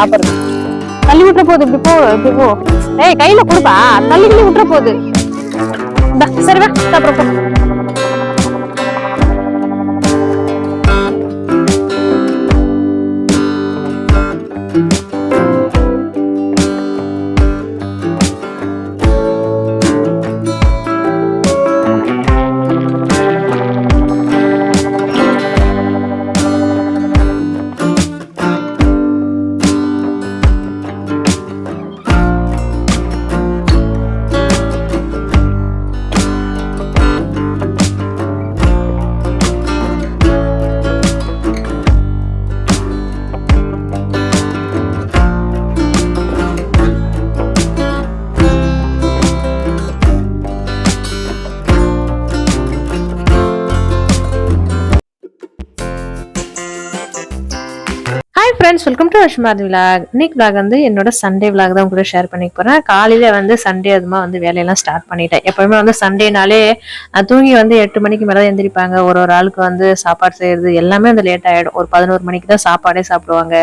சாப்பிடுறது. தள்ளி விட்டுற போகுது இப்படி போ இப்படி போ. ஏய் கையில கொடுப்பா. தள்ளி கிள்ளி விட்டுற போகுது சரிவா சரி வா friends welcome to Ashmathi vlog இன்னைக்கு விலாக் வந்து என்னோட சண்டே விலாக் தான் கூட ஷேர் பண்ணிக்க போறேன். காலையில் வந்து சண்டே அதுமா வந்து வேலையெல்லாம் ஸ்டார்ட் பண்ணிட்டேன். எப்பவுமே வந்து சண்டேனாலே தூங்கி வந்து எட்டு மணிக்கு மேலே எந்திரிப்பாங்க. ஒரு ஒரு ஆளுக்கு வந்து சாப்பாடு செய்யறது எல்லாமே வந்து லேட் ஆகிடும் ஒரு பதினோரு மணிக்கு தான் சாப்பாடே சாப்பிடுவாங்க.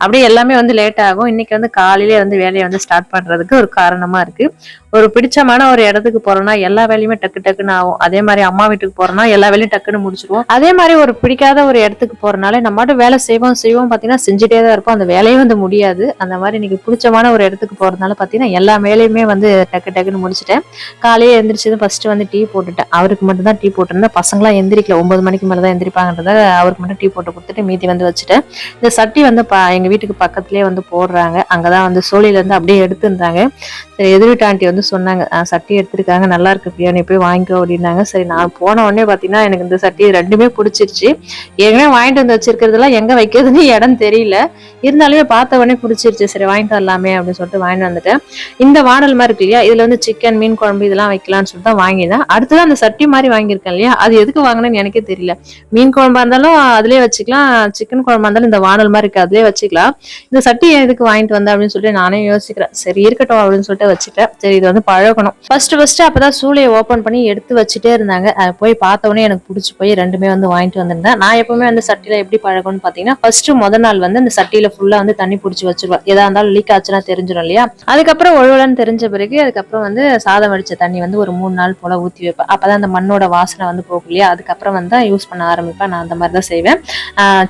அப்படியே எல்லாமே வந்து லேட் ஆகும். இன்னைக்கு வந்து காலையிலே வந்து வேலையை வந்து ஸ்டார்ட் பண்ணுறதுக்கு ஒரு காரணமா இருக்கு. ஒரு பிடிச்சமான ஒரு இடத்துக்கு போகிறோம்னா எல்லா வேலையுமே டக்கு டக்குன்னு ஆகும். அதே மாதிரி அம்மா வீட்டுக்கு போகிறோம்னா எல்லா வேலையும் டக்குன்னு முடிச்சிருவோம். அதே மாதிரி ஒரு பிடிக்காத ஒரு இடத்துக்கு போகிறனால நம்மட்டும் வேலை செய்வோம் செய்வோம். பார்த்தீங்கன்னா செஞ்சுட்டே தான் இருப்போம் அந்த வேலையும் வந்து முடியாது. அந்த மாதிரி இன்னைக்கு பிடிச்சமான ஒரு இடத்துக்கு போகிறதுனால பார்த்தீங்கன்னா எல்லா வேலையுமே வந்து டக்கு டக்குன்னு முடிச்சிட்டேன். காலையே எழுந்திரிச்சது ஃபஸ்ட்டு வந்து டீ போட்டுட்டேன். அவருக்கு மட்டும் தான் டீ போட்டிருந்தேன். பசங்களாம் எந்திரிக்கல. ஒம்பது மணிக்கு மேலே தான் எந்திரிப்பாங்கன்றத அவருக்கு மட்டும் டீ போட்டு கொடுத்துட்டு மீதி வந்து வச்சுட்டேன். இந்த சட்டி வந்து ப- எங்கள் வீட்டுக்கு பக்கத்துலேயே வந்து போடுறாங்க. அங்கே தான் வந்து சோழியில அப்படியே எடுத்திருந்தாங்க. சரி எதிர் ஆண்டி வந்து சொன்னாங்க சட்டி எடுத்திருக்காங்க. நல்லா இருக்கு பிரியாணி போய் வாங்கிக்கோ அப்படின்னாங்க. சரி நான் போன உடனே பார்த்தீங்கன்னா எனக்கு இந்த சட்டி ரெண்டுமே பிடிச்சிருச்சு. ஏற்கனவே வாங்கிட்டு வந்து வச்சிருக்கிறதுலாம் எங்கே வைக்கிறதுன்னு இடம் தெரியல. இருந்தாலுமே பார்த்த உடனே பிடிச்சிருச்சு சரி வாங்கிட்டு வரலாமே அப்படின்னு சொல்லிட்டு வாங்கிட்டு வந்துட்டேன். இந்த வாடல் மாதிரி இருக்கு இல்லையா? இதுல வந்து சிக்கன் மீன் குழம்பு இதெல்லாம் வைக்கலாம்னு சொல்லிட்டு தான் வாங்கினேன் அடுத்தது அந்த சட்டி மாதிரி வாங்கியிருக்கேன் இல்லையா? அது எதுக்கு வாங்கினேன்னு எனக்கே தெரியல. மீன் குழம்பா இருந்தாலும் அதுலயே வச்சுக்கலாம் சிக்கன் குழம்பா இருந்தாலும் இந்த வானல் மாதிரி இருக்கு அதுலயே வச்சுக்கலாம். இந்த சட்டி எதுக்கு வாங்கிட்டு வந்தேன் அப்படின்னு சொல்லிட்டு நானே யோசிக்கிறேன். சரி இருக்கட்டும் அப்படின்னு சொல்லிட்டு வச்சுட்டேன். சரி இது வந்து பழகணும். ஃபர்ஸ்ட் ஃபர்ஸ்ட் அப்பதான் சூளையை ஓபன் பண்ணி எடுத்து வச்சுட்டே இருந்தாங்க. அதை போய் பார்த்த உடனே எனக்கு பிடிச்சி போய் ரெண்டுமே வந்து வாங்கிட்டு வந்திருந்தேன். நான் எப்பவுமே அந்த சட்டியில எப்படி பழகணும்னு பாத்தீங்கன்னா ஃபர்ஸ்ட் முத நாள் வந்து அந்த சட்டியில ஃபுல்லா வந்து தண்ணி பிடிச்சி வச்சிருவேன் எதா இருந்தாலும் லீக் ஆச்சுன்னா தெரிஞ்சிடும் இல்லையா? அதுக்கப்புறம் ஒழுவலன்னு தெரிஞ்ச பிறகு அதுக்கப்புறம் வந்து சாதம் வடிச்ச தண்ணி வந்து ஒரு மூணு நாள் போல ஊத்தி வைப்பேன். அப்பதான் அந்த மண்ணோட வாசனை வந்து போகும் இல்லையா? அதுக்கப்புறம் வந்து யூஸ் பண்ண ஆரம்பிப்பேன். நான் அந்த மாதிரி தான் செய்வேன்.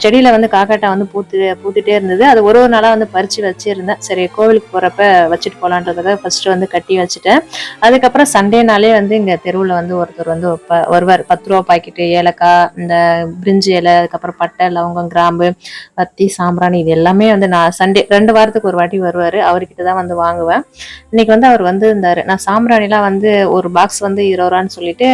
செடியில வந்து காக்காட்டா வந்து பூத்து பூத்துட்டே இருந்தது. அது ஒரு ஒரு நாளா வந்து பறிச்சு வச்சிருந்தேன். சரி கோவிலுக்கு போறப்ப வச்சுட்டு போலான்றதுக்காக ஃபர்ஸ்ட் வந்து கட்டி வச்சுட்டேன். அதுக்கப்புறம் சண்டேனாலே வந்து இங்க தெருவுல வந்து ஒருத்தர் வந்து வைப்ப- வருவார். பத்து ரூபா பாக்கெட்டு ஏலக்காய் இந்த பிரிஞ்சு இலை அதுக்கப்புறம் பட்டை லவங்கம் கிராம்பு பத்தி சாம்பிராணி இது எல்லாமே வந்து நான் சண்டே ரெண்டு வாரத்துக்கு ஒரு வாட்டி வருவாரு. அவர்கிட்ட தான் வந்து வாங்குவேன். இன்னைக்கு வந்து அவர் வந்து இருந்தாரு. நான் சாம்பிராணிலாம் வந்து ஒரு பாக்ஸ் வந்து இருபது ரூபான்னு சொல்லிட்டு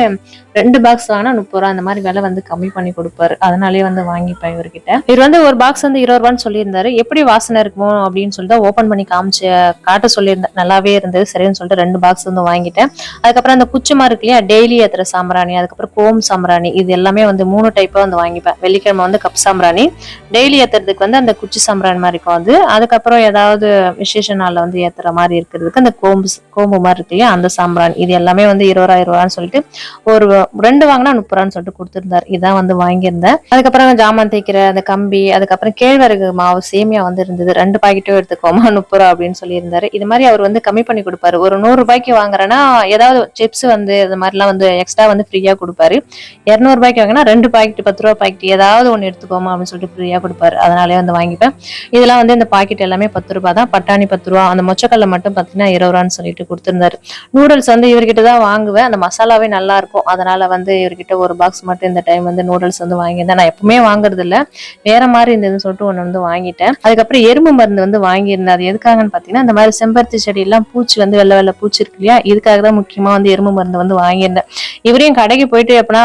ரெண்டு பாக்ஸ் வாங்கினா முப்பது ரூபா அந்த மாதிரி விலை வந்து கம்மி பண்ணி கொடுப்பாரு. அதனாலேயே வந்து வாங்கிப்பேன் இவர்கிட்ட. இவர் வந்து ஒரு பாக்ஸ் வந்து இருபது ரூபான்னு சொல்லியிருந்தாரு. எப்படி வாசனை இருக்குமோ அப்படின்னு சொல்லிட்டு ஓப்பன் பண்ணி காமிச்சு காட்ட சொல்லியிருந்தேன் நல்லாவே இருந்தது. சரின்னு சொல்லிட்டு ரெண்டு பாக்ஸ் வந்து வாங்கிட்டேன். அதுக்கப்புறம் அந்த குச்சிமா இருக்கு இல்லையா டெய்லி ஏத்துற சாம்பிராணி அதுக்கப்புறம் கோம் சாம்பிராணி இது எல்லாமே வந்து மூணு டைப்பா வந்து வாங்கிப்பேன். வெள்ளிக்கிழமை வந்து கப் சாம்பிராணி. டெய்லி ஏத்துறதுக்கு வந்து அந்த குச்சி சாம்பிராணி மாதிரி இருக்கும் அது. அதுக்கப்புறம் ஏதாவது விசேஷ நாள்ல வந்து ஏத்துற மாதிரி இருக்கிறதுக்கு அந்த கோம்பு கோம்பு மாதிரி இருக்கு இல்லையா அந்த சாம்பிராணி. இது எல்லாமே வந்து இருபது ரூபா இருபது ரூபான்னு சொல்லிட்டு ஒரு ரெண்டு வாங்கினா முப்பது ரூபான்னு சொல்லிட்டு கொடுத்துருந்தாரு. இதான் வந்து வாங்கியிருந்தேன். அதுக்கப்புறம் ஜாமான் தேய்க்கிற அந்த கம்பி அதுக்கப்புறம் கேழ்வரகு மாவு சேமியா வந்து இருந்தது. ரெண்டு பாக்கெட்டும் எடுத்துக்கோமா முப்பது ரூபா அப்படின்னு சொல்லியிருந்தாரு. இது மாதிரி அவர் வந்து கம்மி பண்ணி கொடுப்பாரு. ஒரு நூறு ரூபாய்க்கு வாங்குறேன்னா ஏதாவது சிப்ஸ் வந்து இது மாதிரிலாம் வந்து எக்ஸ்ட்ரா வந்து ஃப்ரீயா கொடுப்பாரு. இரநூறு ரூபாய்க்கு வாங்கினா ரெண்டு பாக்கெட் பத்து ரூபா பாக்கெட் ஏதாவது ஒன்று எடுத்துக்கோமா அப்படின்னு சொல்லிட்டு ஃப்ரீயா கொடுப்பாரு. அதனாலே வந்து வாங்கிப்பேன். இதெல்லாம் வந்து இந்த பாக்கெட் எல்லாமே பத்து ரூபா தான். பட்டாணி பத்து ரூபா அந்த மொச்சக்கல்ல மட்டும் பார்த்தீங்கன்னா இருபது ரூபான்னு சொல்லிட்டு கொடுத்துருந்தாரு. நூடுல்ஸ் வந்து இவர்கிட்ட தான் வாங்குவேன். அந்த மசாலாவே நல்லா இருக்கும். அதனால வந்து இவர்கிட்ட ஒரு பாக்ஸ் மட்டும் இந்த டைம் வந்து நூடுல்ஸ் வந்து வாங்கியிருந்தேன். நான் எப்பவுமே வாங்குறது இல்ல வேற மாதிரி இருந்ததுன்னு சொல்லிட்டு ஒன்று வந்து வாங்கிட்டேன். அதுக்கப்புறம் எறும்பு மருந்து வந்து வாங்கியிருந்தேன். அது எதுக்காகன்னு பார்த்தீங்கன்னா இந்த மாதிரி செம்பருத்தி செடி எல்லாம் பூச்சி வந்து வெள்ளை வெள்ளை பூச்சி இருக்கு இல்லையா? இதுக்காக தான் முக்கியமா வந்து எறும்பு மருந்து வந்து வாங்கியிருந்தேன். இவரையும் கடைக்கு போயிட்டு எப்படின்னா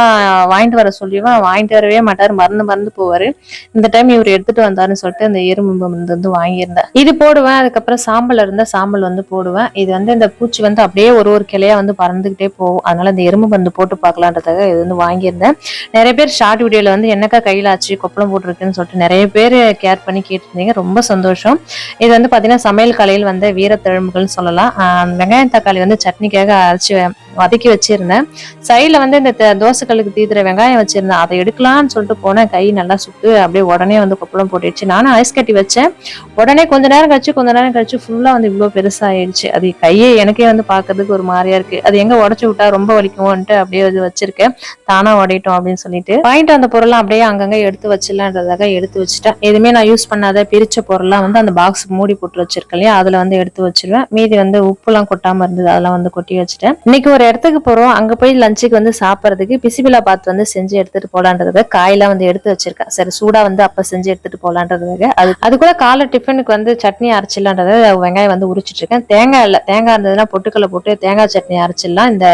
வாங்கிட்டு வர சொல்லிடுவேன். வாங்கிட்டு வரவே மாட்டார். மருந்து மறந்து போவாரு. இந்த டைம் இவர் எடுத்துட்டு வந்தாருன்னு சொல்லிட்டு அந்த எறும்பு மருந்து வந்து வாங்கியிருந்தேன். இது போடுவேன். அதுக்கப்புறம் சாம்பல் இருந்தா சாம்பல் வந்து போடுவேன். இது வந்து இந்த பூச்சி வந்து அப்படியே ஒரு ஒரு கிளையா வந்து பறந்துகிட்டே போகும். அதனால இந்த எறும்பு மருந்து போட்டு பார்க்க பார்க்கலான்றதுக்காக இது வந்து வாங்கியிருந்தேன். நிறைய பேர் ஷார்ட் வீடியோல வந்து என்னக்கா கையில் ஆச்சு கொப்பளம் போட்டிருக்குன்னு சொல்லிட்டு நிறைய பேர் கேர் பண்ணி கேட்டிருந்தீங்க. ரொம்ப சந்தோஷம். இது வந்து பாத்தீங்கன்னா சமையல் கலையில் வந்த வீரத்தழும்புகள்னு சொல்லலாம். ஆஹ் வெங்காயம் தக்காளி வந்து சட்னிக்காக அரைச்சி வதக்கி வச்சிருந்தேன். சைடில் வந்து இந்த த- தோசைக்கல்லுக்கு தீத்துற வெங்காயம் வச்சிருந்தேன். அதை எடுக்கலாம்னு சொல்லிட்டு போனேன். கை நல்லா சுட்டு அப்படியே உடனே வந்து கொப்பளம் போட்டுடுச்சு. நானும் ஐஸ் கட்டி வச்சேன். உடனே கொஞ்ச நேரம் கழிச்சு கொஞ்ச நேரம் கழிச்சு ஃபுல்லா வந்து இவ்வளோ பெருசாகிடுச்சு அது கையே எனக்கே வந்து பார்க்கறதுக்கு ஒரு மாதிரியா இருக்கு. அது எங்க உடச்சு விட்டா ரொம்ப வலிக்குமோன்ட்டு அப்படியே இது வச்சிருக்கேன். தானா உடையட்டும் அப்படின்னு சொல்லிட்டு. வாங்கிட்டு வந்த பொருள்லாம் அப்படியே அங்கங்கே எடுத்து வச்சிடலான்றதாக எடுத்து வச்சுட்டேன். எதுவுமே நான் யூஸ் பண்ணாத பிரிச்ச பொருள்லாம் வந்து அந்த பாக்ஸ் மூடி போட்டு வச்சிருக்கேன் இல்லையா? அதுல வந்து எடுத்து வச்சிருவேன். மீதி வந்து உப்புலாம் கொட்டாம இருந்தது. அதெல்லாம் வந்து கொட்டி வச்சுட்டேன். இன்னைக்கு ஒரு இடத்துக்கு போறோம். அங்க போய் லஞ்சுக்கு வந்து சாப்பிட்றதுக்கு பிசிபிலா பாத் வந்து செஞ்சு எடுத்துட்டு போலான்றதுக்காக காயெல்லாம் வந்து எடுத்து வச்சிருக்கேன் சரி சூடா வந்து அப்ப செஞ்சு எடுத்துட்டு போலான்றதுக்காக. அது அது கூட காலை டிஃபனுக்கு வந்து சட்னி அரைச்சிடலான்றத வெங்காயம் வந்து உரிச்சிட்டு இருக்கேன். தேங்காய் இல்லை தேங்காய் இருந்ததுன்னா பொட்டுக்கல்ல போட்டு தேங்காய் சட்னி அரைச்சிடலாம் இந்த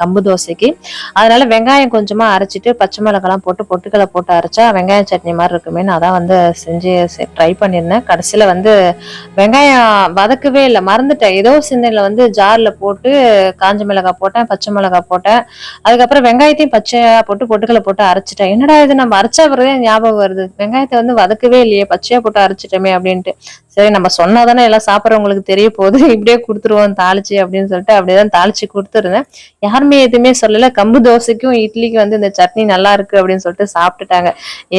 கம்பு தோசைக்கு. அதனால வெங்காயம் கொஞ்சமா அரைச்சிட்டு பச்சை மிளகாலாம் போட்டு பொட்டுக்கல்ல போட்டு அரைச்சா வெங்காயம் சட்னி மாதிரி இருக்குமேன்னு அதான் வந்து செஞ்சு ட்ரை பண்ணியிருந்தேன். கடைசியில வந்து வெங்காயம் வதக்கவே இல்லை மறந்துட்டேன். ஏதோ சிந்தையில வந்து ஜார்ல போட்டு காஞ்ச மிளகாய் போட்டேன் பச்சை மிளகாய் போட்டேன். அதுக்கப்புறம் வெங்காயத்தையும் பச்சையா போட்டு பொட்டுக்களை போட்டு அரைச்சிட்டேன். என்னடா இது நம்ம அரைச்சா பிறகு ஞாபகம் வருது? வெங்காயத்தை வந்து வதக்கவே இல்லையே பச்சையா போட்டு அரைச்சிட்டோமே அப்படின்ட்டு. சரி நம்ம சொன்னாதானே எல்லாம் சாப்பிட்றவங்களுக்கு தெரிய போகுது. இப்படியே கொடுத்துருவோம் தாளிச்சு அப்படின்னு சொல்லிட்டு அப்படியே தான் தாளிச்சு கொடுத்துருந்தேன். யாருமே எதுவுமே சொல்லல. கம்பு தோசைக்கும் இட்லிக்கும் வந்து இந்த சட்னி நல்லா இருக்கு அப்படின்னு சொல்லிட்டு சாப்பிட்டுட்டாங்க.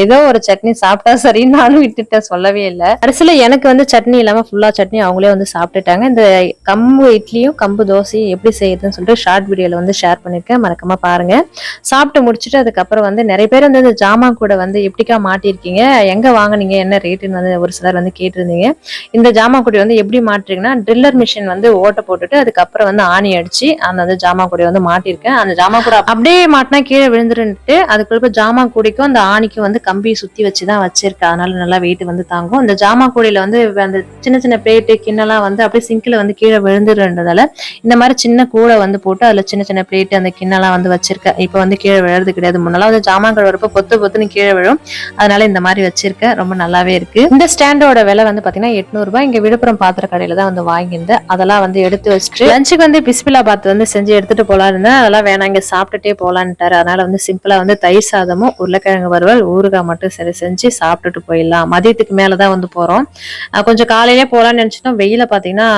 ஏதோ ஒரு சட்னி சாப்பிட்டா சரி நானும் விட்டுட்டேன் சொல்லவே இல்லை. கடைசியில் எனக்கு வந்து சட்னி இல்லாம ஃபுல்லா சட்னி அவங்களே வந்து சாப்பிட்டுட்டாங்க. இந்த கம்பு இட்லியும் கம்பு தோசையும் எப்படி செய்யறதுன்னு சொல்லிட்டு ஷார்ட் வீடியோல வந்து ஷேர் பண்ணிருக்கேன். மறக்காம பாருங்க. சாப்பிட்டு முடிச்சுட்டு அதுக்கப்புறம் வந்து நிறைய பேர் வந்து இந்த ஜாமான் கூட வந்து எப்படிக்கா மாட்டிருக்கீங்க? எங்க வாங்குனீங்க? என்ன ரேட்டுன்னு வந்து ஒரு சிலர் வந்து கேட்டிருந்தீங்க. இந்த ஜாமான் குடி வந்து எப்படி மாட்டுறீங்கன்னா ட்ரில்லர் மிஷின் வந்து ஓட்ட போட்டுட்டு அதுக்கப்புறம் வந்து ஆணி அடிச்சு அந்த அந்த ஜாமான் குடி வந்து மாட்டிருக்கேன். அந்த ஜாமான் கூட அப்படியே மாட்டினா கீழே விழுந்துருன்ட்டு அதுக்குள்ள ஜாமா குடிக்கும் அந்த ஆணிக்கும் வந்து கம்பி சுத்தி வச்சு தான் வச்சிருக்கேன் அதனால நல்லா வெயிட் வந்து தாங்கும். இந்த ஜாமா கூடையில வந்து அந்த சின்ன சின்ன பிளேட்டு கிண்ணெல்லாம் வந்து அப்படியே சிங்கில் வந்து கீழே விழுந்துருன்றதால இந்த மாதிரி சின்ன கூடை வந்து போட்டு அதுல சின்ன சின்ன பிளேட்டு அந்த கிண்ணெல்லாம் வந்து வச்சிருக்கேன். இப்போ வந்து கீழே விழுறது கிடையாது. முன்னெல்லாம் வந்து ஜாமான் கழுவுறப்ப பொத்து பொத்துன்னு கீழே விழும். அதனால இந்த மாதிரி வச்சிருக்கேன். ரொம்ப நல்லாவே இருக்கு. இந்த ஸ்டாண்டோட விலை வந்து பாத்தீங்கன்னா எட்நூறுபா இங்கே இங்க விழுப்புரம் பாத்திர கடையில தான் வந்து வாங்கியிருந்தேன். அதெல்லாம் வந்து எடுத்து வச்சுட்டு லஞ்சுக்கு வந்து பிஸ்பிலா பாத் வந்து செஞ்சு எடுத்துட்டு போலாம் இருந்தேன். அதெல்லாம் வேணாம் இங்க சாப்பிட்டுட்டே போலான்ட்டாரு. அதனால வந்து சிம்பிளா வந்து தயிர் சாதமும் உருளைக்கிழங்கு வறுவல் ஊறுகாய் மட்டும் சரி செஞ்சு சாப்பிட்டுட்டு போயிடலாம். மதியத்துக்கு மேலதான் வந்து போறோம். கொஞ்சம் காலையிலே போகலான்னு நினைச்சிட்டோம். வெயில பாத்தீங்கன்னா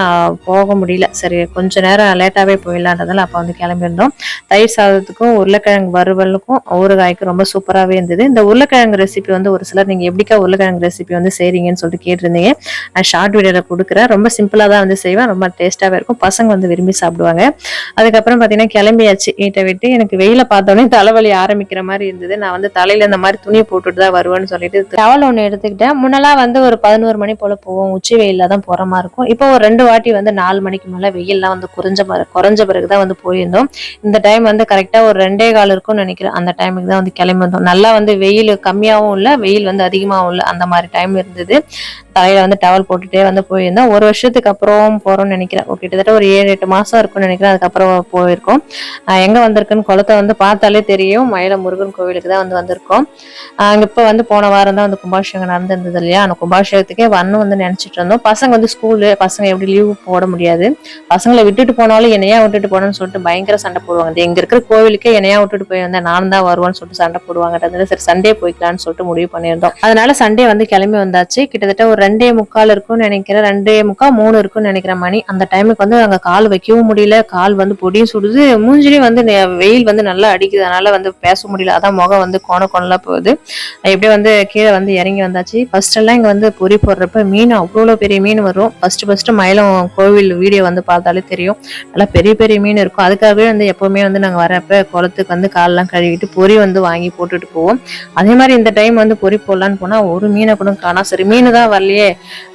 போக முடியல. சரி கொஞ்ச நேரம் லேட்டாவே போயிடலான்றதால அப்ப வந்து கிளம்பியிருந்தோம். தயிர் சாதத்துக்கும் உருளைக்கிழங்கு வறுவலுக்கும் ஊறுகாய்க்கும் ரொம்ப சூப்பராகவே இருந்தது. இந்த உருளைக்கிழங்கு ரெசிபி வந்து ஒரு சிலர் நீங்கள் எப்படிக்கா உருளைக்கிழங்கு ரெசிபி வந்து செய்றீங்கன்னு சொல்லிட்டு கேட்டிருந்தீங்க. ஷார்ட் வீடியோவில் கொடுக்குறேன் ரொம்ப சிம்பிளாக தான் வந்து செய்வேன் ரொம்ப டேஸ்ட்டாகவே இருக்கும். பசங்க வந்து விரும்பி சாப்பிடுவாங்க. அதுக்கப்புறம் பார்த்தீங்கன்னா கிளம்பியாச்சு. வீட்டை விட்டு எனக்கு வெயில பார்த்தோன்னே தலைவலி ஆரம்பிக்கிற மாதிரி இருந்தது. நான் வந்து தலையில் இந்த மாதிரி துணியை போட்டுட்டு தான் வருவேன்னு சொல்லிட்டு டவல் ஒன்று எடுத்துக்கிட்டேன். முன்னெல்லாம் வந்து ஒரு பதினோரு மணி போல் போவோம். உச்சி வெயிலில் தான் போகிற மாதிரி இருக்கும். இப்போ ஒரு ரெண்டு வாட்டி வந்து நாலு மணிக்கு மேலே வெயில்லாம் வந்து குறைஞ்ச மாதிரி குறைஞ்ச பிறகு தான் வந்து போயிருந்தோம். இந்த டைம் வந்து கரெக்டாக ஒரு ரெண்டே கால் இருக்கும்னு நினைக்கிறேன். அந்த டைமுக்கு தான் வந்து கிளம்பி வந்தோம். நல்லா வந்து வெயில் கம்மியாகவும் இல்லை வெயில் வந்து அதிகமாகவும் இல்லை. அந்த மாதிரி டைம் இருந்தது. தலையில வந்து டவல் போட்டுட்டே வந்து போயிருந்தோம் ஒரு வருஷத்துக்கு அப்புறம் போறோம்னு நினைக்கிறேன். ஒரு கிட்டத்தட்ட ஒரு ஏழு எட்டு மாசம் இருக்கும்னு நினைக்கிறேன். அதுக்கப்புறம் போயிருக்கோம். எங்க வந்திருக்குன்னு குளத்தை வந்து பார்த்தாலே தெரியும். மயில முருகன் கோவிலுக்கு தான் வந்து வந்திருக்கோம். அங்க இப்போ வந்து போன வாரம் தான் வந்து கும்பாபிஷேகம் நடந்திருந்தது இல்லையா? அந்த கும்பாபிஷேகத்துக்கே வரணும் வந்து நினைச்சிட்டு இருந்தோம். பசங்க வந்து ஸ்கூலு பசங்க எப்படி லீவ் போட முடியாது. பசங்களை விட்டுட்டு போனாலும் என்னையா விட்டுட்டு போனோம்னு சொல்லிட்டு பயங்கர சண்டை போடுவாங்க. எங்க இருக்கிற கோவிலுக்கே என்னையா விட்டுட்டு போய் வந்தேன் நான் தான் வருவேன்னு சொல்லிட்டு சண்டை போடுவாங்க. சரி சண்டே போய்க்கலாம்னு சொல்லிட்டு முடிவு பண்ணியிருந்தோம். அதனால சண்டே வந்து கிளம்பி வந்தாச்சு. கிட்டத்தட்ட ஒரு ரெண்டே முக்கால் இருக்கும்னு நினைக்கிறேன். ரெண்டே முக்கால் மூணு இருக்கும்னு நினைக்கிறேன் மணி. அந்த டைமுக்கு வந்து அங்கே கால் வைக்கவும் முடியல. கால் வந்து பொடியும் சுடுது. மூஞ்சிலையும் வந்து வெயில் வந்து நல்லா அடிக்குது. அதனால வந்து பேச முடியல. அதான் முகம் வந்து கோண கோணலாம் போகுது. எப்படியே வந்து கீழே வந்து இறங்கி வந்தாச்சு. ஃபர்ஸ்டெல்லாம் இங்கே வந்து பொறி போடுறப்ப மீன் அவ்வளோ பெரிய மீன் வரும். ஃபர்ஸ்ட் ஃபர்ஸ்ட் மயிலம் கோவில் வீடியோ வந்து பார்த்தாலே தெரியும். நல்லா பெரிய பெரிய மீன் இருக்கும். அதுக்காகவே வந்து எப்போவுமே வந்து நாங்கள் வரப்ப குளத்துக்கு வந்து கால்லாம் கழுவிட்டு பொறி வந்து வாங்கி போட்டுட்டு போவோம். அதே மாதிரி இந்த டைம் வந்து பொறி போடலான்னு போனால் ஒரு மீனை கூட காணா சரி மீன் தான் வரல இல்லையே?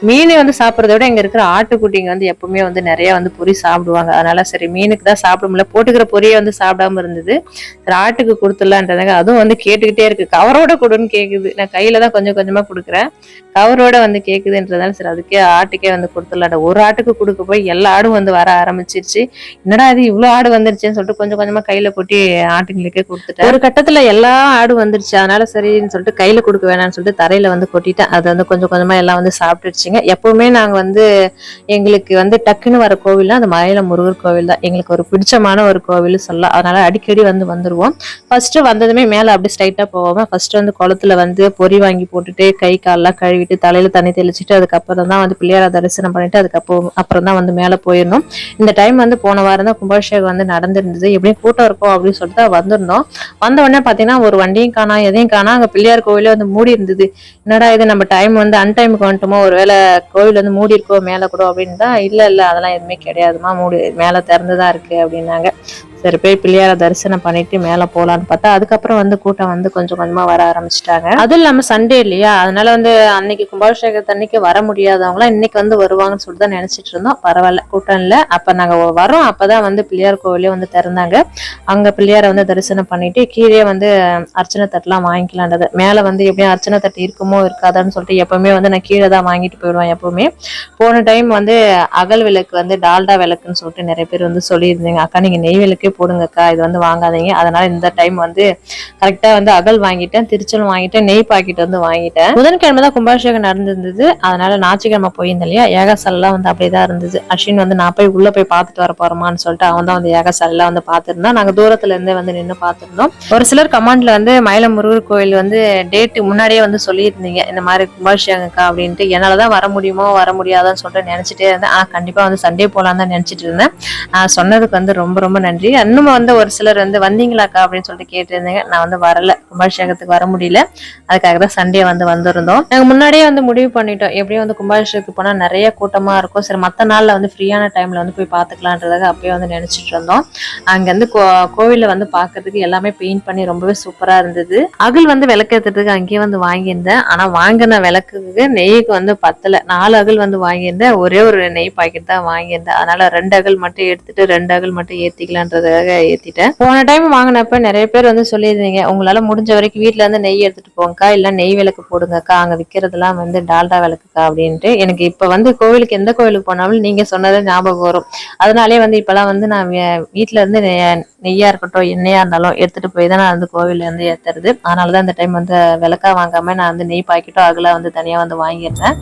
மீன் வந்து சாப்பிட்றத விட இங்கே இருக்கிற ஆட்டுக்குட்டிங்க வந்து எப்பவுமே வந்து நிறைய வந்து பொறி சாப்பிடுவாங்க. அதனால சரி மீனுக்கு தான் சாப்பிட முடியல. போட்டுக்கிற பொரியை வந்து சாப்பிடாம இருந்தது. சரி ஆட்டுக்கு கொடுத்துடலான்றதாங்க அதுவும் வந்து கேட்டுக்கிட்டே இருக்கு. கவரோட கொடுன்னு கேட்குது நான் கையில தான் கொஞ்சம் கொஞ்சமாக கொடுக்குறேன். கவரோட வந்து கேட்குதுன்றதால சரி அதுக்கே ஆட்டுக்கே வந்து கொடுத்துடலாம் ஒரு ஆட்டுக்கு கொடுக்க போய் எல்லா ஆடும் வந்து வர ஆரம்பிச்சிருச்சு. என்னடா இது இவ்வளோ ஆடு வந்துருச்சுன்னு சொல்லிட்டு கொஞ்சம் கொஞ்சமாக கையில போட்டி ஆட்டுங்களுக்கே கொடுத்துட்டேன். ஒரு கட்டத்தில் எல்லா ஆடு வந்துருச்சு. அதனால சரின்னு சொல்லிட்டு கையில கொடுக்க வேணாம்னு சொல்லிட்டு தரையில வந்து கொட்டிட்டேன். அது வந்து கொஞ்சம் கொஞ்சமாக எல்லாம் வந்து வந்து சாப்பிட்டுருச்சுங்க. எப்பவுமே நாங்கள் வந்து எங்களுக்கு வந்து டக்குன்னு வர கோவில்னா அது மலையில முருகர் கோவில் தான். எங்களுக்கு ஒரு பிடிச்சமான ஒரு கோவில் சொல்லலாம். அதனால அடிக்கடி வந்து வந்துருவோம். ஃபர்ஸ்ட்டு வந்ததுமே மேலே அப்படி ஸ்ட்ரைட்டாக போவோம் ஃபர்ஸ்ட் வந்து குளத்துல வந்து பொறி வாங்கி போட்டுட்டு கை காலெலாம் கழுவிட்டு தலையில் தண்ணி தெளிச்சுட்டு அதுக்கப்புறம் தான் வந்து பிள்ளையார தரிசனம் பண்ணிட்டு அதுக்கப்புறம் அப்புறம் தான் வந்து மேலே போயிடணும். இந்த டைம் வந்து போன வாரம் தான் கும்பாபிஷேகம் வந்து நடந்திருந்தது. எப்படியும் கூட்டம் இருக்கும் அப்படின்னு சொல்லிட்டு வந்திருந்தோம். வந்த உடனே ஒரு வண்டியும் காணா எதையும் காணா அங்கே பிள்ளையார் கோவிலே வந்து மூடி இருந்தது என்னடா இது நம்ம டைம் வந்து அன்டைமுக்கு வந்துட்டோமோ ஒருவேளை கோவில் வந்து மூடி இருக்கோ மேலே கூட அப்படின்னு தான் இல்லை இல்லை அதெல்லாம் எதுவுமே கிடையாதுமா மூடி மேல திறந்துதான் இருக்கு அப்படின்னாங்க. சரி போய் பிள்ளையார தரிசனம் பண்ணிட்டு மேல போலான்னு பார்த்தா அதுக்கப்புறம் வந்து கூட்டம் வந்து கொஞ்சம் கொஞ்சமா வர ஆரம்பிச்சிட்டாங்க. அதுவும் இல்லாம சண்டே இல்லையா? அதனால வந்து அன்னைக்கு கும்பாபிஷேகத்து அன்னைக்கு வர முடியாதவங்களாம் இன்னைக்கு வந்து வருவாங்கன்னு சொல்லிட்டு தான் நினைச்சிட்டு இருந்தோம். பரவாயில்ல கூட்டம் இல்ல. அப்ப நாங்க வரோம். அப்பதான் வந்து பிள்ளையார் கோவிலே வந்து திறந்தாங்க. அங்க பிள்ளையார வந்து தரிசனம் பண்ணிட்டு கீழே வந்து அர்ச்சனை தட்டுலாம் வாங்கிக்கலான்றது மேல வந்து எப்படியும் அர்ச்சனை தட்டு இருக்குமோ இருக்காதான்னு சொல்லிட்டு எப்பவுமே வந்து நான் கீழே தான் வாங்கிட்டு போயிடுவேன் எப்பவுமே. போன டைம் வந்து அகல் விளக்கு வந்து டால்டா விளக்குன்னு சொல்லிட்டு நிறைய பேர் வந்து சொல்லியிருந்தீங்க. அக்கா நீங்க நெய் விளக்கு போடுங்கக்கா இது வந்து வாங்காதீங்க. அதனால இந்த டைம் வந்து கரெக்டா வந்து அகல் வாங்கிட்டேன் திருச்சல் வாங்கிட்டேன் நெய் பாக்கெட் வந்து வாங்கிட்டேன். புதன்கிழமை தான் கும்பாபிஷேகம் நடந்திருந்தது. அதனால ஞாயிற்றுக்கிழமை போயிருந்தேன் இல்லையா ஏகசாலெல்லாம் வந்து அப்படியே தான் இருந்தது. அஸ்வின் வந்து நான் போய் உள்ள போய் பார்த்துட்டு வர போறோமான்னு சொல்லிட்டு அவன் தான் வந்து ஏகசாலெல்லாம் வந்து பார்த்துருந்தான். நாங்க தூரத்துல இருந்தே வந்து நின்று பார்த்துருந்தோம். ஒரு சிலர் கமாண்ட்ல வந்து மயிலமுருகர் கோயில் வந்து டேட்டு முன்னாடியே வந்து சொல்லியிருந்தீங்க. இந்த மாதிரி கும்பாபிஷேகம்க்கா அப்படின்ட்டு. என்னாலதான் வர முடியுமோ வர முடியாதான்னு சொல்லிட்டு நினைச்சிட்டே இருந்தேன். ஆனா கண்டிப்பா வந்து சண்டே போலான்னு தான் நினைச்சிட்டு இருந்தேன். சொன்னதுக்கு வந்து ரொம்ப ரொம்ப நன்றி. இன்னும் வந்து ஒரு சிலர் வந்து வந்தீங்களாக்கா அப்படின்னு சொல்லிட்டு கேட்டிருந்தீங்க. நான் வந்து வரல. கும்பாபிஷேகத்துக்கு வர முடியல. அதுக்காக தான் சண்டே வந்து வந்திருந்தோம். நாங்க முன்னாடியே வந்து முடிவு பண்ணிட்டோம். எப்படியும் வந்து கும்பாபிஷேகத்துக்கு போனா நிறைய கூட்டமா இருக்கும். சரி மற்ற நாள்ல வந்து ஃப்ரீயான டைம்ல வந்து போய் பார்த்துக்கலான்றதாக அப்பயே வந்து நினைச்சிட்டு இருந்தோம். அங்க வந்து கோ கோவிலில் வந்து பார்க்கறதுக்கு எல்லாமே பெயிண்ட் பண்ணி ரொம்பவே சூப்பரா இருந்தது. அகல் வந்து விளக்கேத்துறதுக்கு அங்கேயே வந்து வாங்கியிருந்தேன். ஆனா வாங்கின விளக்குக்கு நெய்க்கு வந்து பத்தல. நாலு அகல் வந்து வாங்கியிருந்தேன். ஒரே ஒரு நெய் பாக்கெட் தான் வாங்கியிருந்தேன். அதனால ரெண்டு அகல் மட்டும் எடுத்துட்டு ரெண்டு அகல் மட்டும் ஏத்திக்கலான்றதுக்காக ஏத்திட்டேன். போன டைம் வாங்கினப்ப நிறைய பேர் வந்து சொல்லியிருந்தீங்க உங்களால முடிஞ்ச வரைக்கும் வீட்டில் இருந்து நெய் எடுத்துட்டு போங்கக்கா இல்ல நெய் விளக்கு போடுங்கக்கா அங்க விற்கிறதுலாம் வந்து டால்டா விளக்குக்கா அப்படின்ட்டு எனக்கு இப்ப வந்து கோவிலுக்கு எந்த கோவிலுக்கு போனாலும் நீங்க சொன்னது ஞாபகம் வரும். அதனாலே வந்து இப்பெல்லாம் வந்து நான் வீ- இருந்து நெ- நெய்யா இருக்கட்டும் எண்ணெயா இருந்தாலும் எடுத்துட்டு போய் தான் நான் வந்து கோவில்ல இருந்து ஏத்துறது. அதனாலதான் இந்த டைம் வந்து விளக்கா வாங்காம நான் வந்து நெய் பாக்கெட்டோ அகலாக வந்து தனியா வந்து வாங்கியிருந்தேன்.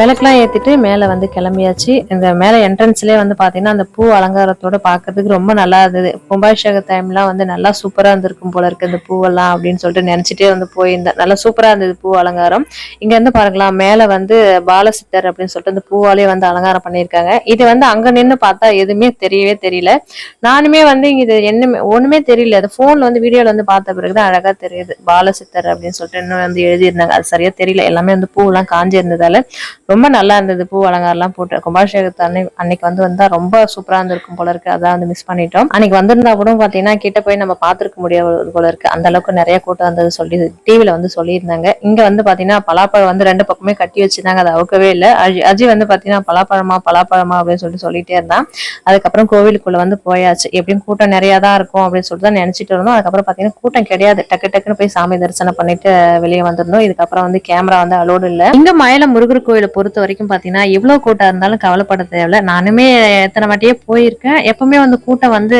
விளக்கெலாம் ஏற்றிட்டு மேலே வந்து கிளம்பியாச்சு. இந்த மேலே என்ட்ரன்ஸ்லேயே வந்து பார்த்தீங்கன்னா அந்த பூ அலங்காரத்தோட பார்க்கறதுக்கு ரொம்ப நல்லா இருந்தது. கும்பாபிஷேக டைம்லாம் வந்து நல்லா சூப்பராக இருந்திருக்கும் போல இருக்குது இந்த பூவெல்லாம் அப்படின்னு சொல்லிட்டு நினச்சிட்டே வந்து போயிருந்தேன். நல்லா சூப்பராக இருந்தது பூ அலங்காரம். இங்கேருந்து இருந்து மேலே வந்து பாலசித்தர் அப்படின்னு சொல்லிட்டு அந்த பூவாலே வந்து அலங்காரம் பண்ணியிருக்காங்க. இது வந்து அங்கே நின்று பார்த்தா எதுவுமே தெரியவே தெரியல. நானுமே வந்து இது என்ன ஒன்றுமே தெரியல. அது ஃபோனில் வந்து வீடியோவில் வந்து பார்த்த பிறகு தான் அழகாக தெரியுது. பாலசித்தர் அப்படின்னு சொல்லிட்டு இன்னும் வந்து எழுதியிருந்தாங்க. அது சரியாக தெரியல. எல்லாமே வந்து பூவெல்லாம் காஞ்சிருந்ததால ரொம்ப நல்லா இருந்தது. பூ அலங்காரம்லாம் போட்டு. கும்பாபிஷேகத்து அன்னை அன்னைக்கு வந்து வந்தா ரொம்ப சூப்பரா இருந்திருக்கும் போல இருக்கு. அதான் வந்து மிஸ் பண்ணிட்டோம். அன்னைக்கு வந்திருந்தா கூட பாத்தீங்கன்னா கிட்ட போய் நம்ம பாத்துருக்க முடியாது போல இருக்கு. அந்த அளவுக்கு நிறைய கூட்டம் வந்தது சொல்லி டிவில வந்து சொல்லியிருந்தாங்க. இங்க வந்து பாத்தீங்கன்னா பலாப்பழம் வந்து ரெண்டு பக்கமே கட்டி வச்சிருந்தாங்க. அதை அவுக்கவே இல்லை. அஜி அஜி வந்து பாத்தீங்கன்னா பலாப்பழமா பலாப்பழமா அப்படின்னு சொல்லிட்டு சொல்லிட்டே இருந்தான். அதுக்கப்புறம் கோவிலுக்குள்ள வந்து போயாச்சு. எப்படியும் கூட்டம் நிறைய தான் இருக்கும் அப்படின்னு சொல்லிட்டு தான் நினைச்சிட்டு இருந்தோம். அதுக்கப்புறம் பாத்தீங்கன்னா கூட்டம் கிடையாது. டக்கு டக்குன்னு போய் சாமி தரிசனம் பண்ணிட்டு வெளியே வந்திருந்தோம். இதுக்கப்புறம் வந்து கேமரா வந்து அலோடு இல்லை. இங்க மயில முருகர் கோயிலை பொறுத்த வரைக்கும் பார்த்தீங்கன்னா எவ்வளோ கூட்டம் இருந்தாலும் கவலைப்பட தேவையில்ல. நானுமே எத்தனை வாட்டியே போயிருக்கேன். எப்பவுமே வந்து கூட்டம் வந்து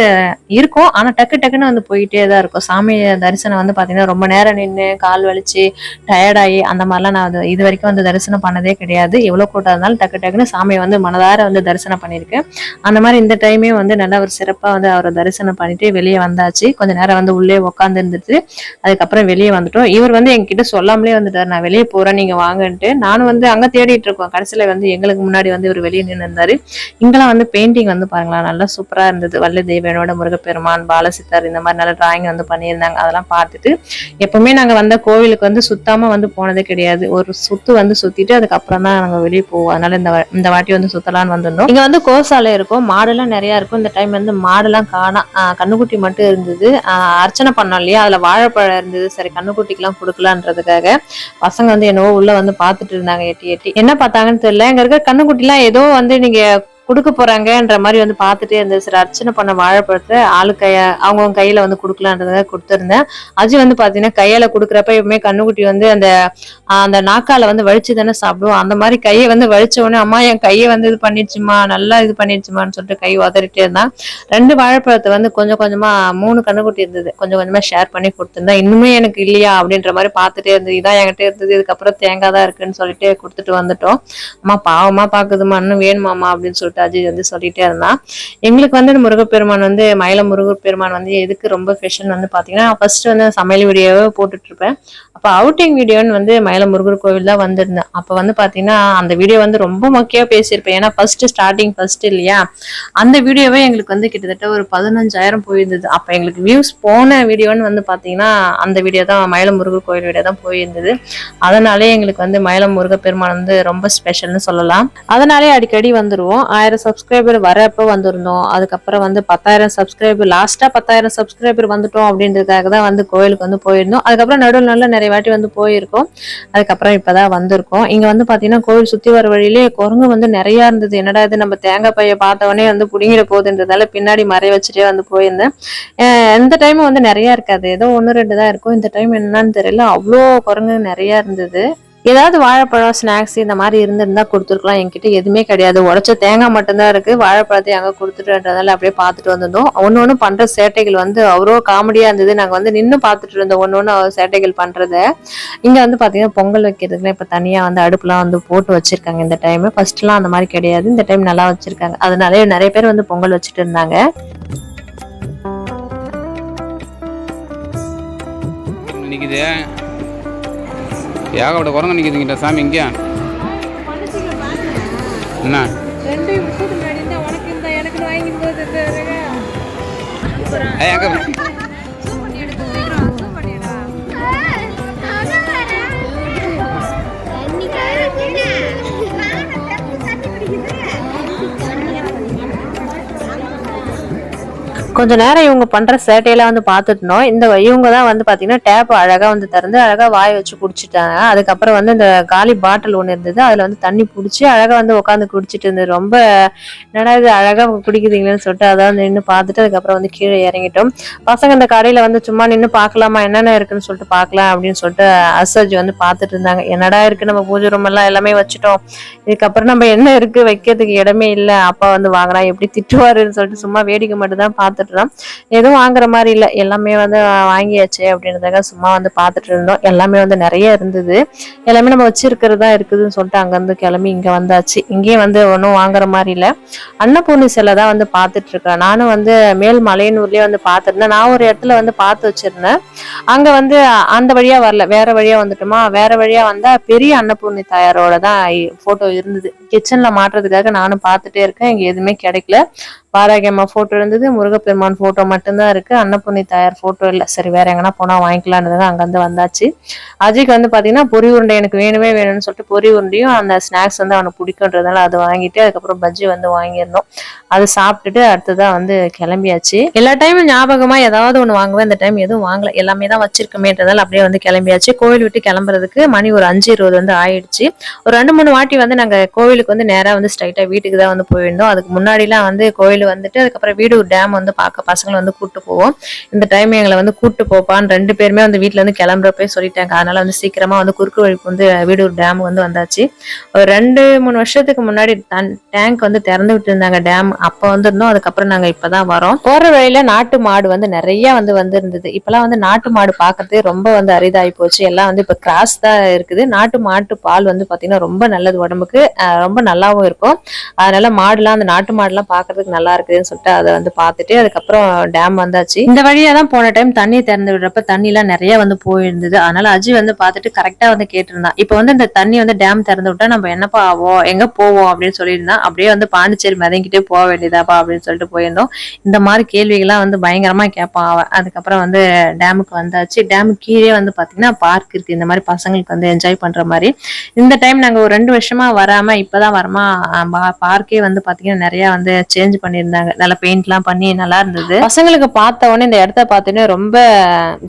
இருக்கும். ஆனால் டக்கு டக்குன்னு வந்து போயிட்டே தான் இருக்கும். சாமி தரிசனம் வந்து பார்த்தீங்கன்னா ரொம்ப நேரம் நின்று கால் வலிச்சு டயர்டாகி அந்த மாதிரிலாம் நான் அது இது வரைக்கும் வந்து தரிசனம் பண்ணதே கிடையாது. எவ்வளோ கூட்டம் இருந்தாலும் டக்கு டக்குன்னு சாமியை வந்து மனதார வந்து தரிசனம் பண்ணியிருக்கேன். அந்த மாதிரி இந்த டைமே வந்து நல்லா ஒரு சிறப்பாக வந்து அவரை தரிசனம் பண்ணிட்டு வெளியே வந்தாச்சு. கொஞ்ச நேரம் வந்து உள்ளே உட்காந்துருந்துட்டு அதுக்கப்புறம் வெளியே வந்துட்டோம். இவர் வந்து என்கிட்ட சொல்லாமலே வந்துட்டார். நான் வெளியே போகிறேன் நீங்கள் வாங்கன்ட்டு. நானும் வந்து அங்கே தேடிட்டு இருக்கோம் கடைசியில வந்து எங்களுக்கு முன்னாடி வந்து இவர் வெளியே நின்று இருந்தாரு இங்கெல்லாம் வந்து பெயிண்டிங் வந்து பாருங்களேன் நல்லா சூப்பரா இருந்தது. வல்ல தேவியனோட முருகப்பெருமான் பாலசித்தர் இந்த மாதிரி நல்ல டிராயிங் வந்து பண்ணியிருந்தாங்க. அதெல்லாம் பார்த்துட்டு எப்பவுமே நாங்க வந்த கோவிலுக்கு வந்து சுத்தாம வந்து போனதே கிடையாது. ஒரு சுத்து வந்து சுத்திட்டு அதுக்கப்புறம் தான் நாங்க வெளியே போவோம். அதனால இந்த இந்த வாட்டி வந்து சுத்தலான்னு வந்திருந்தோம். இங்க வந்து கோசாலை இருக்கும். மாடுலாம் நிறைய இருக்கும். இந்த டைம் வந்து மாடுலாம் காணா கண்ணுக்குட்டி மட்டும் இருந்தது. அர்ச்சனை பண்ணோம் இல்லையா? அதுல வாழைப்பழம் இருந்தது. சரி கண்ணுக்குட்டிக்கெல்லாம் கொடுக்கலான்றதுக்காக பசங்க வந்து என்னவோ உள்ள வந்து பார்த்துட்டு இருந்தாங்க. எட்டி எட்டி. என்ன பார்த்தாங்கன்னு தெரியல. இங்க இருக்க கண்ணுக்குட்டிலாம் ஏதோ வந்து நீங்க கொடுக்க போறாங்கன்ற மாதிரி வந்து பார்த்துட்டே இருந்தது சரி அர்ச்சனை பண்ண வாழைப்பழத்தை ஆளு கைய அவங்கவுங்க கையில வந்து கொடுக்கலான்றதுக்காக கொடுத்துருந்தேன். அஜி வந்து பாத்தீங்கன்னா கையால கொடுக்குறப்ப எப்பவுமே கண்ணுக்குட்டி வந்து அந்த அந்த நாக்கால வந்து வலிச்சு தானே சாப்பிடுவோம். அந்த மாதிரி கையை வந்து வலிச்ச உடனே அம்மா என் கையை வந்து இது பண்ணிடுச்சுமா நல்லா இது பண்ணிடுச்சுமான்னு சொல்லிட்டு கை உதறிட்டே இருந்தான். ரெண்டு வாழைப்பழத்தை வந்து கொஞ்சம் கொஞ்சமா மூணு கண்ணுக்குட்டி இருந்தது. கொஞ்சம் கொஞ்சமா ஷேர் பண்ணி கொடுத்துருந்தேன். இன்னுமே எனக்கு இல்லையா? அப்படின்ற மாதிரி பார்த்துட்டே இருந்தது. இதான் என்கிட்ட இருந்தது. இதுக்கப்புறம் தேங்காய் தான் இருக்குன்னு சொல்லிட்டு கொடுத்துட்டு வந்துட்டோம். அம்மா பாவமா பாக்குதுமா இன்னும் வேணுமாமா அப்படின்னு சொல்லிட்டு அஜய் வந்து சொல்லிட்டே இருந்தான். எங்களுக்கு வந்து முருகப்பெருமான் வந்து மயில முருகப்பெருமான் வந்து எதுக்கு ரொம்ப ஃபெஷன் வந்து பாத்தீங்கன்னா ஃபர்ஸ்ட் வந்து சமையல் வீடியோவே போட்டுட்டு இருப்பேன். அப்போ அவுட்டிங் வீடியோன்னு வந்து மயில முருகர் கோவில் தான் வந்திருந்தேன். அப்போ வந்து பார்த்தீங்கன்னா அந்த வீடியோ வந்து ரொம்ப முக்கியம் பேசியிருப்பேன். ஏன்னா ஃபர்ஸ்ட் ஸ்டார்டிங் ஃபர்ஸ்ட் இல்லையா? அந்த வீடியோவே எங்களுக்கு வந்து கிட்டத்தட்ட ஒரு பதினஞ்சாயிரம் போயிருந்தது. அப்போ எங்களுக்கு வியூஸ் போன வீடியோன்னு வந்து பார்த்தீங்கன்னா அந்த வீடியோ தான் மயில முருகர் கோவில் வீடியோ தான் போயிருந்தது. அதனாலே எங்களுக்கு வந்து மயிலம் முருகப்பெருமான் வந்து ரொம்ப ஸ்பெஷல்னு சொல்லலாம். அதனாலே அடிக்கடி வந்துருவோம். ஆயிரம் சப்ஸ்கிரைபர் வரப்போ வந்திருந்தோம். அதுக்கப்புறம் வந்து பத்தாயிரம் சப்ஸ்கிரைபர் லாஸ்ட்டாக பத்தாயிரம் சப்ஸ்கிரைபர் வந்துட்டோம் அப்படின்றதுக்காக தான் வந்து கோயிலுக்கு வந்து போயிருந்தோம். அதுக்கப்புறம் நடுவில் நல்ல நிறைய வாட்டி வந்து போயிருக்கோம். அதுக்கப்புறம் இப்பதான் வந்திருக்கோம். இங்க வந்து பாத்தீங்கன்னா கோவில் சுத்தி வர வழியிலே குரங்கு வந்து நிறைய இருந்தது. என்னடா இது நம்ம தேங்காய் பைய பார்த்தவொடனே வந்து புடிங்கிட போகுதுன்றதால பின்னாடி மறைய வச்சுட்டே வந்து போயிருந்தேன். எந்த இந்த வந்து நிறைய இருக்காது. ஏதோ ஒன்று ரெண்டு தான் இருக்கும். இந்த டைம் என்னன்னு தெரியல. அவ்வளோ குரங்கு நிறைய இருந்தது. ஏதாவது வாழைப்பழம் ஸ்நாக்ஸ் இந்த மாதிரி இருந்திருந்தா கொடுத்துருக்கலாம். என்கிட்ட எதுவுமே கிடையாது. உடச்ச தேங்காய் மட்டும்தான் இருக்கு. வாழைப்பழத்தை அங்கே கொடுத்துட்டுன்றதால அப்படியே பார்த்துட்டு வந்திருந்தோம் ஒன்று ஒன்று பண்ற சேட்டைகள் வந்து அவ்வளோ காமெடியா இருந்தது. நாங்கள் வந்து நின்று பார்த்துட்டு இருந்தோம். ஒன்று ஒன்று சேட்டைகள் பண்றத. இங்கே வந்து பார்த்தீங்கன்னா பொங்கல் வைக்கிறதுக்குலாம் இப்போ தனியாக வந்து அடுப்புலாம் வந்து போட்டு வச்சிருக்காங்க. இந்த டைம் ஃபர்ஸ்ட்லாம் அந்த மாதிரி கிடையாது. இந்த டைம் நல்லா வச்சிருக்காங்க. அதனாலே நிறைய பேர் வந்து பொங்கல் வச்சுட்டு இருந்தாங்க. நிற்குது ஏகப்பட்ட குரங்கு நிற்குதுங்கிட்ட சாமி இங்கே. என்ன? ரெண்டு நிமிஷத்துக்கு கொஞ்ச நேரம் இவங்க பண்ற சேட்டையெல்லாம் வந்து பார்த்துட்டோம். இந்த இவங்க தான் வந்து பாத்தீங்கன்னா டேப் அழகா வந்து திறந்து அழகா வாய் வச்சு குடிச்சிட்டாங்க. அதுக்கப்புறம் வந்து இந்த காலி பாட்டில் ஒன்று இருந்தது. அதுல வந்து தண்ணி பிடிச்சி அழகா வந்து உட்காந்து குடிச்சிட்டு இருந்தது. ரொம்ப என்னடா இது அழகா குடிக்குதுங்களேன்னு சொல்லிட்டு அதான் நின்று பார்த்துட்டு அதுக்கப்புறம் வந்து கீழே இறங்கிட்டோம். பசங்க இந்த கடையில வந்து சும்மா நின்று பார்க்கலாமா என்னென்ன இருக்குன்னு சொல்லிட்டு பார்க்கலாம் அப்படின்னு சொல்லிட்டு அசர்ஜி வந்து பார்த்துட்டு இருந்தாங்க. என்னடா இருக்கு நம்ம பூஜை ரூம் எல்லாம் எல்லாமே வச்சுட்டோம். இதுக்கப்புறம் நம்ம என்ன இருக்கு வைக்கிறதுக்கு இடமே இல்லை. அப்பா வந்து வாங்கினா எப்படி திட்டுவாருன்னு சொல்லிட்டு சும்மா வேடிக்கை மட்டும் தான் பார்த்துட்டு இருந்தோம் எதுவும் வாங்குற மாதிரி இல்லை. எல்லாமே வந்து வாங்கியாச்சு அப்படின்றதாக சும்மா வந்து பார்த்துட்டு இருந்தோம். எல்லாமே வந்து நிறைய இருந்தது. எல்லாமே நம்ம வச்சிருக்கிறதா இருக்குதுன்னு சொல்லிட்டு அங்கேருந்து கிளம்பி இங்கே வந்தாச்சு. இங்கேயும் வந்து ஒன்றும் வாங்குற மாதிரி இல்லை. அன்னபூர்ணி சிலை தான் வந்து பார்த்துட்டு இருக்கேன். நானும் வந்து மேல் மலையனூர்லேயே வந்து பார்த்துருந்தேன் நான் ஒரு இடத்துல வந்து பார்த்து வச்சிருந்தேன். அங்க வந்து அந்த வழியா வரல. வேற வழியா வந்துட்டோமா? வேற வழியா வந்தா பெரிய அன்னபூர்ணி தாயாரோட தான் போட்டோ இருந்தது. கிச்சன்ல மாட்டுறதுக்காக நானும் பார்த்துட்டே இருக்கேன். இங்க எதுவுமே கிடைக்கல. பாராகியம்மா ஃபோட்டோ இருந்தது. இருந்தது முருகப்பெருமான் ஃபோட்டோ மட்டும்தான் இருக்கு. அன்னபூர்ணி தாயார் ஃபோட்டோ இல்லை. சரி வேற எங்கன்னா போனா வாங்கிக்கலான்னு அங்கேருந்து வந்தாச்சு. அஜய்க்கு வந்து பார்த்தீங்கன்னா பொரி உருண்டை எனக்கு வேணுமே வேணும்னு சொல்லிட்டு பொரி உருண்டையும் அந்த ஸ்நாக்ஸ் வந்து அவனுக்கு பிடிக்குன்றதுனால அது வாங்கிட்டு அதுக்கப்புறம் பஜ்ஜி வந்து வாங்கியிருந்தோம். அது சாப்பிட்டுட்டு அடுத்ததான் வந்து கிளம்பியாச்சு. எல்லா டைமும் ஞாபகமாக ஏதாவது ஒன்று வாங்குவேன். இந்த டைம் எதுவும் வாங்கல. எல்லாமே தான் வச்சிருக்கமேன்றதால அப்படியே வந்து கிளம்பியாச்சு. கோவில் விட்டு கிளம்புறதுக்கு மணி ஒரு அஞ்சு இருபது வந்து ஆயிடுச்சு. ஒரு ரெண்டு மூணு வாட்டி வந்து நாங்கள் கோவிலுக்கு வந்து நேராக வந்து ஸ்ட்ரைட்டாக வீட்டுக்கு தான் வந்து போயிருந்தோம். அதுக்கு முன்னாடிலாம் வந்து கோவில் வந்துட்டு அதுக்கப்புறம் வீடு டேம் வந்து பார்க்க பசங்களை வந்து கூப்பிட்டு போவோம். இந்த டைம் எங்களை வந்து கூப்பிட்டு போப்பான்னு ரெண்டு பேருமே வந்து வீட்டில் வந்து கிளம்புறப்பே சொல்லிட்டாங்க. அதனால வந்து சீக்கிரமா வந்து குறுக்கு வழிக்கு வந்து வீடூர் டேம் வந்து வந்தாச்சு. ஒரு ரெண்டு மூணு வருஷத்துக்கு முன்னாடி டேங்க் வந்து திறந்து விட்டு இருந்தாங்க டேம் அப்போ வந்திருந்தோம். அதுக்கப்புறம் நாங்கள் இப்போ தான் வரோம். போற வழியில நாட்டு மாடு வந்து நிறைய வந்து வந்திருந்தது. இப்போலாம் வந்து நாட்டு மாடு பார்க்கறதே ரொம்ப வந்து அரிதாகி போச்சு. எல்லாம் வந்து இப்போ கிராஸ் தான் இருக்குது. நாட்டு மாட்டு பால் வந்து பார்த்தீங்கன்னா ரொம்ப நல்லது உடம்புக்கு. ரொம்ப நல்லாவும் இருக்கும். அதனால மாடுலாம் அந்த நாட்டு மாடுலாம் பார்க்கறதுக்கு நல்லா இருக்குதுன்னு சொல்லிட்டு அதை வந்து பார்த்துட்டு அதுக்கப்புறம் டேம் வந்தாச்சு. இந்த வழியா தான் போன டைம் தண்ணி திறந்து விடுறப்ப தண்ணி எல்லாம் நிறைய வந்து போயிருந்தது. அதனால அஜி வந்து பார்த்துட்டு கரெக்டா வந்து கேட்டிருந்தான். இப்போ வந்து இந்த தண்ணி வந்து டேம் திறந்து விட்டா நம்ம என்னப்பா ஆவோம்? எங்க போவோம்? அப்படின்னு சொல்லியிருந்தான் அப்படியே வந்து பாண்டிச்சேரி மிதங்கிட்டே போக வேண்டியதாப்பா அப்படின்னு சொல்லிட்டு போயிருந்தோம். இந்த மாதிரி கேள்விகள்லாம் வந்து பயங்கரமா கேட்பான் அவன். அதுக்கப்புறம் வந்து டேமுக்கு வந்தாச்சு. டேமுக்கு கீழே வந்து பாத்தீங்கன்னா பார்க் இருக்கு. இந்த மாதிரி பசங்களுக்கு வந்து என்ஜாய் பண்ற மாதிரி. இந்த டைம் நாங்க ஒரு ரெண்டு வருஷமா வராம இப்பதான் வரமா பார்க்கே வந்து பாத்தீங்கன்னா நிறைய வந்து சேஞ்ச் பண்ணியிருந்தாங்க. நல்லா பெயிண்ட்லாம் பண்ணி நல்லா இருந்தது பசங்களுக்கு பார்த்த உடனே இந்த இடத்த பார்த்தோன்னே ரொம்ப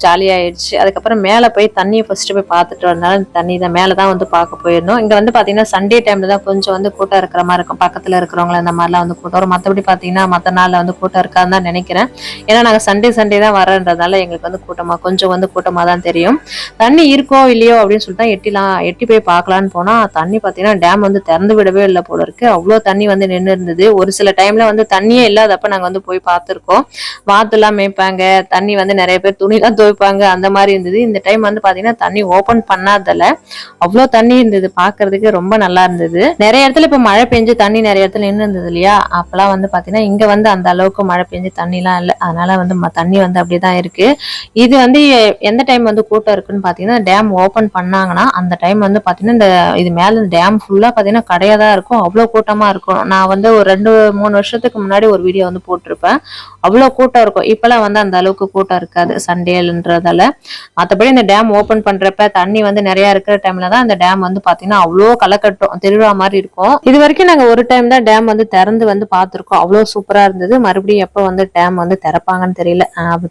ஜாலியாயிடுச்சு அதுக்கப்புறம் மேலே போய் தண்ணியை ஃபர்ஸ்ட் போய் பார்த்துட்டு வந்தாலும் இந்த தண்ணி தான் மேலே தான் வந்து பார்க்க போயிருந்தோம் இங்கே வந்து பார்த்தீங்கன்னா சண்டே டைம்ல தான் கொஞ்சம் வந்து கூட்டம் இருக்கிற மாதிரி இருக்கும். பக்கத்தில் இருக்கிறவங்கள அந்த மாதிரிலாம் வந்து கூட்டம் வரும். மற்றபடி பார்த்தீங்கன்னா மற்ற நாளில் வந்து கூட்டம் இருக்கான்னு தான் நினைக்கிறேன். ஏன்னா நாங்கள் சண்டே சண்டே தான் வரன்றதால எங்களுக்கு வந்து கூட்டமாக கொஞ்சம் வந்து கூட்டமாக தான் தெரியும். தண்ணி இருக்கோ இல்லையோ அப்படின்னு சொல்லிட்டு தான் எட்டிலாம் எட்டி போய் பார்க்கலான்னு போனால் தண்ணி பார்த்தீங்கன்னா டேம் வந்து திறந்து விடவே இல்லை போல இருக்கு. அவ்வளோ தண்ணி வந்து நின்று இருந்தது ஒரு சில டைம்ல வந்து தண்ணியே இல்லாதப்ப நாங்கள் வந்து போய் பார்த்துருக்கோம். வாத்துலாம் மேய்ப்பாங்க தண்ணி வந்து நிறைய பேர் துணிலாம் துவைப்பாங்க அந்த மாதிரி இருந்தது. இந்த டைம் வந்து பார்த்தீங்கன்னா தண்ணி ஓப்பன் பண்ணாதல. அவ்வளோ தண்ணி இருந்தது பார்க்கறதுக்கு ரொம்ப நல்லா இருந்தது. நிறைய இடத்துல இப்போ மழை பெஞ்சு தண்ணி நிறைய இடத்துல நின்று இருந்தது இல்லையா? அப்பெல்லாம் வந்து பார்த்தீங்கன்னா இங்கே வந்து அந்த அளவுக்கு மழை பெஞ்சு தண்ணிலாம் இல்லை. அதனால வந்து ம- தண்ணி வந்து அப்படிதான் இருக்கு. இது வந்து எ- எந்த டைம் வந்து கூட்டம் இருக்குன்னு பார்த்தீங்கன்னா டேம் ஓப்பன் பண்ணாங்கன்னா அந்த டைம் வந்து பார்த்தீங்கன்னா இந்த இது மேலே டேம் ஃபுல்லாக பார்த்தீங்கன்னா கடையாக தான் இருக்கும். அவ்வளோ கூட்டமாக இருக்கும். நான் வந்து ஒரு ரெண்டு மூணு வருஷத்துக்கு முன்னாடி ஒரு வீடியோ வந்து போட்டிருப்பேன். அவ்வளோ கூட்டம் இருக்கும். இப்போலாம் வந்து அந்த அளவுக்கு கூட்டம் இருக்காது. சண்டேன்றதால. மற்றபடி இந்த டேம் ஓப்பன் பண்றப்ப தண்ணி வந்து நிறைய இருக்கிற டைம்ல தான் இந்த டேம் வந்து பாத்தீங்கன்னா அவ்வளோ கலக்கட்டும் திருவிழா மாதிரி இருக்கும். இது வரைக்கும் நாங்க ஒரு டைம் தான் டேம் வந்து திறந்து வந்து பார்த்துருக்கோம் அவ்வளோ சூப்பரா இருந்தது. மறுபடியும் எப்போ வந்து டேம் வந்து திறப்பாங்கன்னு தெரியல.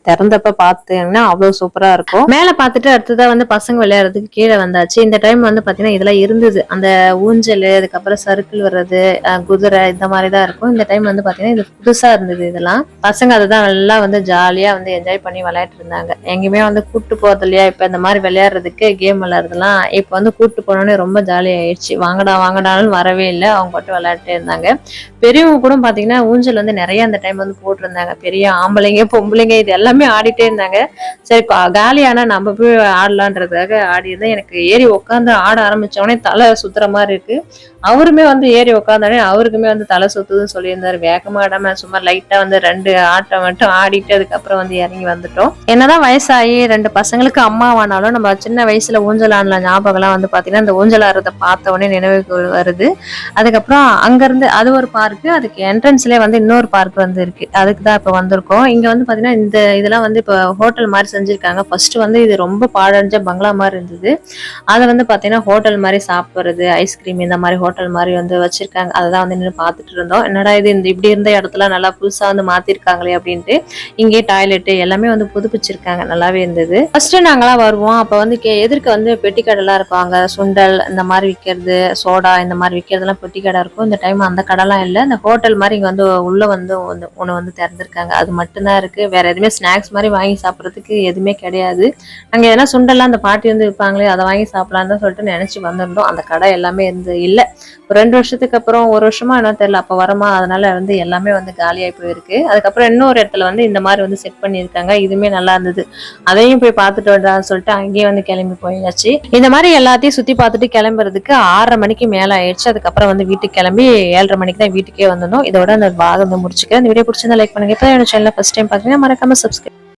திறந்தப்ப பார்த்தீங்கன்னா அவ்வளோ சூப்பரா இருக்கும். மேலே பார்த்துட்டு அடுத்ததா வந்து பசங்க விளையாடுறதுக்கு கீழே வந்தாச்சு. இந்த டைம் வந்து பாத்தீங்கன்னா இதெல்லாம் இருந்தது. அந்த ஊஞ்சல் அதுக்கப்புறம் சர்க்கிள் வர்றது குதிரை இந்த மாதிரி தான் இருக்கும். இந்த டைம் வந்து பாத்தீங்கன்னா இது புதுசா இருந்தது இதெல்லாம். பசங்க பசங்க அதை தான் நல்லா வந்து ஜாலியாக வந்து என்ஜாய் பண்ணி விளையாட்டு இருந்தாங்க. எங்கேயுமே வந்து கூப்பிட்டு போகிறது இல்லையா? இப்போ இந்த மாதிரி விளையாடுறதுக்கு கேம் விளையாடுறதுலாம் இப்போ வந்து கூப்பிட்டு போனோடனே ரொம்ப ஜாலியாகிடுச்சு வாங்கடா வாங்கடாலும் வரவே இல்லை. அவங்க மட்டும் விளையாட்டே இருந்தாங்க. பெரியவங்க கூட பார்த்தீங்கன்னா ஊஞ்சல் வந்து நிறைய அந்த டைம் வந்து போட்டிருந்தாங்க. பெரிய ஆம்பளைங்க பொம்பளைங்க இது எல்லாமே ஆடிட்டே இருந்தாங்க. சரி காலியானா நம்ம போய் ஆடலான்றதுக்காக ஆடி இருந்தேன் எனக்கு ஏறி உட்காந்து ஆட ஆரம்பித்தோடனே தலை சுத்துற மாதிரி இருக்கு. அவருமே வந்து ஏறி உட்காந்தோடனே அவருக்குமே வந்து தலை சுத்துதுன்னு சொல்லியிருந்தார். வேகமாக ஆடாமல் சும்மா லைட்டாக வந்து ரெண்டு ஆட்டம் மட்டும் ஆடிட்டு அதுக்கப்புறம் வந்து இறங்கி வந்துட்டோம். என்னதான் வயசாகி ரெண்டு பசங்களுக்கு அம்மாவானாலும் நம்ம சின்ன வயசுல ஊஞ்சல் ஆடல ஞாபகம்லாம் வந்து பாத்தீங்கன்னா அந்த ஊஞ்சல் ஆடுறத பார்த்த உடனே நினைவுக்கு வருது. அதுக்கப்புறம் அங்கேருந்து அது ஒரு பார்க்கு அதுக்கு என்ட்ரன்ஸ்லேயே வந்து இன்னொரு பார்க் வந்து இருக்கு. அதுக்கு தான் இப்போ வந்திருக்கோம். இங்க வந்து பாத்தீங்கன்னா இந்த இதெல்லாம் வந்து இப்போ ஹோட்டல் மாதிரி செஞ்சிருக்காங்க. ஃபர்ஸ்ட் வந்து இது ரொம்ப பாழடைஞ்ச பங்களா மாதிரி இருந்தது. அதை வந்து பாத்தீங்கன்னா ஹோட்டல் மாதிரி சாப்பிட்றது ஐஸ்கிரீம் இந்த மாதிரி ஹோட்டல் மாதிரி வந்து வச்சிருக்காங்க. அதை தான் வந்து நின்று பார்த்துட்டு இருந்தோம். என்னடா இது இந்த இப்படி இருந்த இடத்துல நல்லா புதுசா வந்து மாத்திருக்காங்களே அப்படின்ட்டு இங்கே டாய்லெட் எல்லாமே வந்து புதுப்பிச்சிருக்காங்க. நல்லாவே இருந்தது. ஃபர்ஸ்ட் நாங்களாம் வருவோம். அப்ப வந்து கே- எதிர்க்க வந்து பெட்டி கடைலாம் இருக்கும் அங்க. சுண்டல் இந்த மாதிரி விற்கிறது சோடா இந்த மாதிரி விற்கிறதுலாம் பெட்டி கடை இருக்கும். இந்த டைம் அந்த கடைலாம் இல்லை. இந்த ஹோட்டல் மாதிரி இங்க வந்து உள்ள வந்து ஒன்று வந்து திறந்திருக்காங்க. அது மட்டும்தான் இருக்கு. வேற எதுவுமே ஸ்நாக்ஸ் மாதிரி வாங்கி சாப்பிட்றதுக்கு எதுவுமே கிடையாது. அங்க எதனா சுண்டல்லாம் அந்த பாட்டி வந்து விற்பாங்களே அதை வாங்கி சாப்பிடலான்னு தான் சொல்லிட்டு நினைச்சு வந்திருந்தோம். அந்த கடை எல்லாமே இருந்து இல்லை. ஒரு ரெண்டு வருஷத்துக்கு அப்புறம் ஒரு வருஷமா என்ன தெரியல. அப்ப வரமா? அதனால வந்து எல்லாமே வந்து காலியாகி போயிருக்கு. அதுக்கப்புறம் இன்னொரு இடத்துல வந்து இந்த மாதிரி வந்து செட் பண்ணியிருக்காங்க. இதுவுமே நல்லா இருந்தது. அதையும் போய் பார்த்துட்டு வரலாம்னு சொல்லிட்டு அங்கேயே வந்து கிளம்பி போயாச்சு. இந்த மாதிரி எல்லாத்தையும் சுத்தி பார்த்துட்டு கிளம்புறதுக்கு ஆறரை மணிக்கு மேல ஆயிடுச்சு. அதுக்கப்புறம் வந்து வீட்டுக்கு கிளம்பி ஏழரை மணிக்கு தான் வீட்டுக்கே வந்திருந்தோம் இதோட அந்த பாகம் வந்து முடிச்சுக்கிறேன். இந்த வீடியோ பிடிச்சிருந்தா லைக் பண்ணுங்க. இப்போ என்னோட சேனல் ஃபர்ஸ்ட் டைம் பார்த்தீங்கன்னா மறக்காம சப்ஸ்கிரைப்